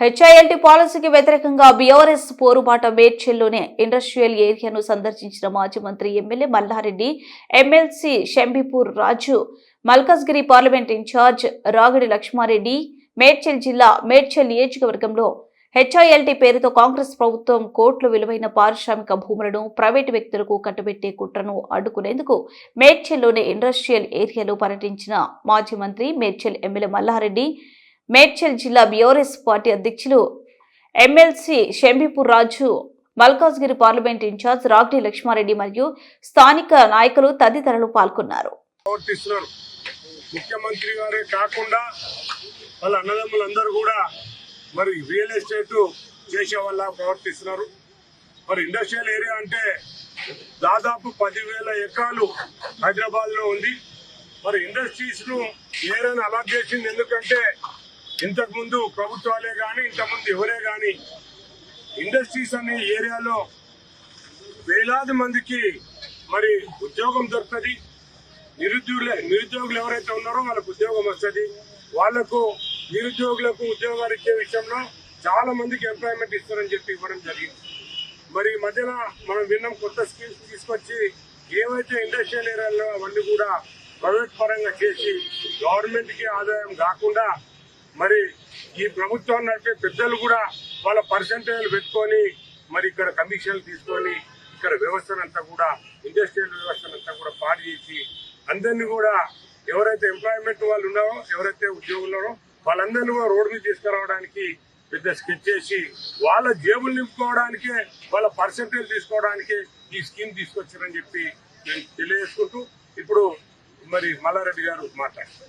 హెచ్ఐఎల్టీ పాలసీకి వ్యతిరేకంగా BRS పోరుబాట మేడ్చల్లోనే industrial ఏరియాను సందర్శించిన మాజీ మంత్రి MLA Malla Reddy MLC Shambipur Raju Malkajgiri parliament in charge Ragidi Lakshma Reddy Medchal జిల్లా మేడ్చల్ నియోజకవర్గంలో హెచ్ఐఎల్టీ పేరుతో కాంగ్రెస్ ప్రభుత్వం కోట్ల విలువైన పారిశ్రామిక భూములను ప్రైవేటు వ్యక్తులకు కట్టబెట్టే కుట్రను అడ్డుకునేందుకు మేడ్చల్లోని ఇండస్ట్రియల్ ఏరియాలో పర్యటించిన మాజీ మంత్రి మేడ్చల్ ఎమ్మెల్యే మల్లారెడ్డి మేడ్చల్ జిల్లా బీఆర్ఎస్ పార్టీ అధ్యక్షులు MLC Shambipur Raju Malkajgiri parliament in charge Ragidi Lakshma Reddy మరియు స్థానిక నాయకులు తదితరులు పాల్గొన్నారు. ప్రవర్తిస్తున్నారు. ముఖ్యమంత్రి గారే కాకుండా వాళ్ళ అన్నదమ్ములందరూ కూడా మరి రియల్ ఎస్టేట్ చేసే వల్ల ప్రవర్తిస్తున్నారు. మరి ఇండస్ట్రియల్ ఏరియా అంటే దాదాపు పదివేల ఎకరాలు హైదరాబాద్లో ఉంది. మరి ఇండస్ట్రీస్ను ఏరియాను అలాట్ చేసింది ఎందుకంటే ఇంతకు ముందు ప్రభుత్వాలే కానీ ఇంతకుముందు ఎవరే కానీ ఇండస్ట్రీస్ అనే ఏరియాలో వేలాది మందికి మరి ఉద్యోగం దొరుకుతుంది. నిరుద్యోగులు నిరుద్యోగులు ఎవరైతే ఉన్నారో వాళ్ళకు ఉద్యోగం వస్తుంది. వాళ్ళకు నిరుద్యోగులకు ఉద్యోగాలు ఇచ్చే విషయంలో చాలా మందికి ఎంప్లాయ్మెంట్ ఇస్తారని చెప్పి ఇవ్వడం జరిగింది. మరి ఈ మధ్యన మనం విన్నాం కొత్త స్కీమ్స్ తీసుకొచ్చి ఏవైతే ఇండస్ట్రియల్ ఏరియాలో అవన్నీ కూడా ప్రైవేట్ పరంగా చేసి గవర్నమెంట్కి ఆదాయం కాకుండా మరి ఈ ప్రభుత్వం నడిపే పెద్దలు కూడా వాళ్ళ పర్సంటేజ్లు పెట్టుకొని మరి ఇక్కడ కమిషన్లు తీసుకొని ఇక్కడ వ్యవస్థనంతా కూడా ఇండస్ట్రియల్ వ్యవస్థనంతా కూడా పాడు చేసి అందరినీ కూడా ఎవరైతే ఎంప్లాయ్మెంట్ వాళ్ళు ఉన్నారో ఎవరైతే ఉద్యోగులు ఉన్నారో వాళ్ళందరినీ కూడా రోడ్డు మీద తీసుకురావడానికి పెద్ద స్కెచ్ చేసి వాళ్ళ జేబులు నింపుకోవడానికే వాళ్ళ పర్సంటేజ్ తీసుకోవడానికే ఈ స్కీమ్ తీసుకొచ్చారని చెప్పి నేను తెలియజేసుకుంటూ ఇప్పుడు మరి మల్లారెడ్డి గారు మాట్లాడారు